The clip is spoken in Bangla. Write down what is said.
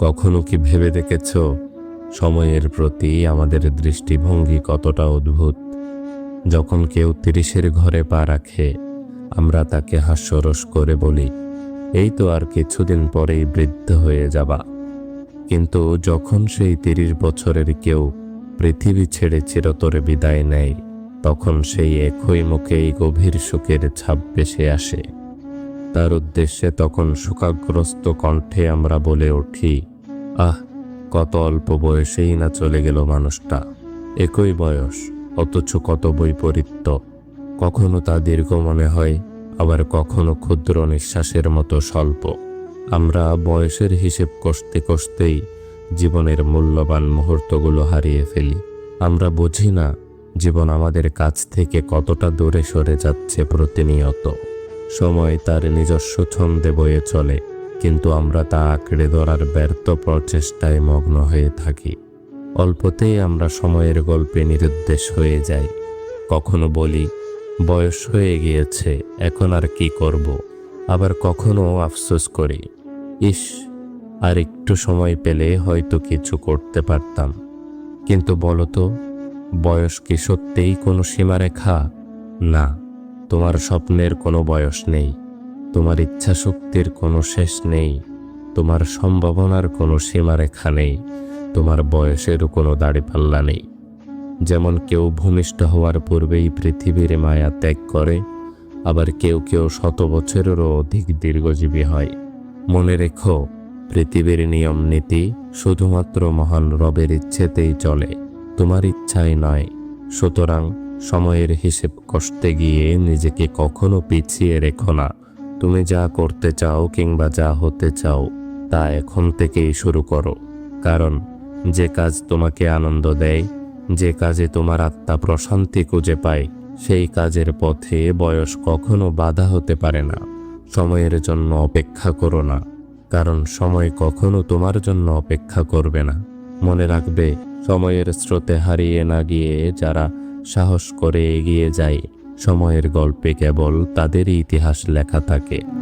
কখনো কি ভেবে দেখেছ? সময়ের প্রতি আমাদের দৃষ্টিভঙ্গি কতটা অদ্ভুত। যখন কেউ তিরিশের ঘরে পা রাখে, আমরা তাকে হাস্যরস করে বলি, এই তো আর কিছুদিন পরেই বৃদ্ধ হয়ে যাবা। কিন্তু যখন সেই তিরিশ বছরের কেউ পৃথিবী ছেড়ে চিরতরে বিদায় নেয়, তখন সেই একই মুখেই গভীর সুখের ছাপ ভেসে আসে। তার উদ্দেশ্যে তখন শোকাগ্রস্ত কণ্ঠে আমরা বলে উঠি আহ, কত অল্প বয়সেই না চলে গেল মানুষটা। একই বয়স, অথচ কত বৈপরীত্য। কখনো তা দীর্ঘ মনে হয়, আবার কখনো ক্ষুদ্র নিঃশ্বাসের মতো স্বল্প। আমরা বয়সের হিসেব কষতে কষতেই জীবনের মূল্যবান মুহূর্তগুলো হারিয়ে ফেলি। আমরা বুঝি না, জীবন আমাদের কাছ থেকে কতটা দূরে সরে যাচ্ছে প্রতিনিয়ত। সময় তার নিজস্ব ছন্দে বয়ে চলে। কিন্তু আমরা তা আঁকড়ে ধরার ব্যর্থ প্রচেষ্টায় মগ্ন হয়ে থাকি। অল্পতেই আমরা সময়ের গল্পে নিরুদ্দেশ হয়ে যাই। কখনো বলি, বয়স হয়ে গিয়েছে, এখন আর কি করব? আবার কখনো আফসোস করি, ইস, আর একটু সময় পেলে হয়তো কিছু করতে পারতাম। কিন্তু বলো তো বয়স কি সত্যিই কোনো সীমারেখা? না, তোমার স্বপ্নের কোনো বয়স নেই। তোমার ইচ্ছা শক্তির কোনো শেষ নেই, তোমার সম্ভাবনার কোনো সীমারেখা নেই, তোমার বয়সেরও কোনো দাড়িপাল্লা নেই। যেমন কেউ ভূমিষ্ঠ হওয়ার পূর্বেই পৃথিবীর মায়া ত্যাগ করে, আবার কেউ কেউ শত বছরেরও অধিক দীর্ঘজীবী হয়। মনে রেখো, পৃথিবীর নিয়ম নীতি শুধুমাত্র মহান রবের ইচ্ছেতেই চলে, তোমার ইচ্ছাই নয়। সুতরাং সময়ের হিসেব কষতে গিয়ে নিজেকে কখনো পিছিয়ে রেখো না। তুমি যা করতে চাও কিংবা যা হতে চাও তা এখন থেকেই শুরু করো। কারণ যে কাজ তোমাকে আনন্দ দেয়, যে কাজে তোমার আত্মা প্রশান্তি খুঁজে পায়, সেই কাজের পথে বয়স কখনো বাধা হতে পারে না। সময়ের জন্য অপেক্ষা করো না, কারণ সময় কখনো তোমার জন্য অপেক্ষা করবে না। মনে রাখবে, সময়ের স্রোতে হারিয়ে না গিয়ে যারা সাহস করে এগিয়ে যায় সময়ের গল্পে কেবল তাদেরই ইতিহাস লেখা থাকে।